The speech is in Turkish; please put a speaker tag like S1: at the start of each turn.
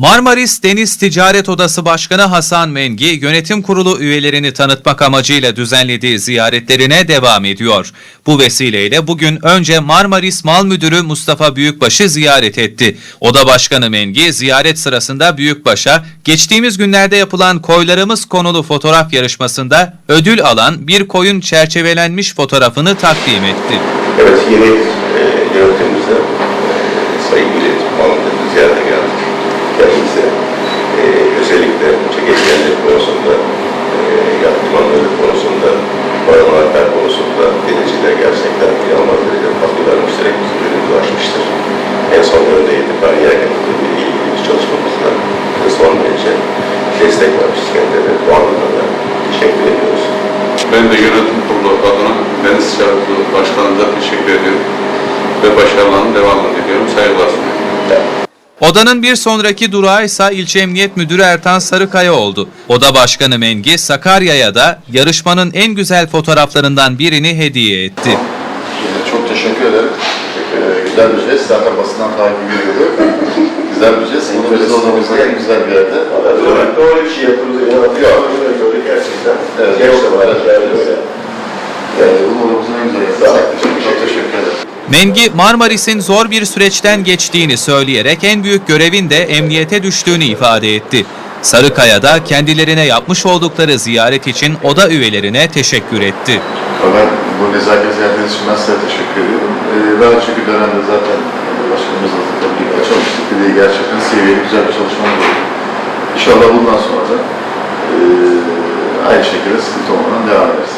S1: Marmaris Deniz Ticaret Odası Başkanı Hasan Mengi, yönetim kurulu üyelerini tanıtmak amacıyla düzenlediği ziyaretlerine devam ediyor. Bu vesileyle bugün önce Marmaris Mal Müdürü Mustafa Büyükbaş'ı ziyaret etti. Oda Başkanı Mengi, ziyaret sırasında Büyükbaş'a, geçtiğimiz günlerde yapılan Koylarımız konulu fotoğraf yarışmasında ödül alan bir koyun çerçevelenmiş fotoğrafını takdim etti.
S2: Evet, yeni e, yönetimimize e, Sayın Millet çekirgenlik konusunda, e, yaptırmanları konusunda, barınaklar konusunda denizciler gerçekten inanılmaz derecede katkı vermişler. Bizim önümüzü açmıştır. En son öndeydi. Bariyer getirdiği ilgili bir çalışmamızda son derece destek vermişiz kendilerine. Bu anlamda teşekkür ediyoruz.
S3: Ben de yönetim kurulu adına Deniz Odası Başkanı'na teşekkür ediyorum. Ve başarılarının devamını diliyorum. Saygılar sunuyorum.
S1: Odanın bir sonraki durağı ise ilçe emniyet müdürü Ertan Sarıkaya oldu. Oda başkanı Mengi Sakarya'ya da yarışmanın en güzel fotoğraflarından birini hediye etti.
S4: Ee, Çok teşekkür ederim. Ee, güzel bir jest. Zaten basından takip görüyordu. güzel bir jest. Bunu biz odamızda en güzel bir yerde.
S2: Doğru, bir şey yapıyoruz. Gördük gerçekten.
S4: Evet.
S2: Genç de var. Öyle.
S4: Ee, bunu odamızın en güzel yerde. Çok teşekkür ederim.
S1: Mengi Marmaris'in zor bir süreçten geçtiğini söyleyerek en büyük görevin de emniyete düştüğünü ifade etti. Sarıkaya kendilerine yapmış oldukları ziyaret için oda üyelerine teşekkür etti.
S4: Ben bu nezaket ziyaretiniz için ben size teşekkür ediyorum. Ee, daha önceki dönemde zaten başkanımızla birlikte çalıştık. Bir de gerçekten seviyeli güzel bir çalışmamız oldu. İnşallah bundan sonra da e, aynı şekilde sıkıntı olmadan devam ederiz.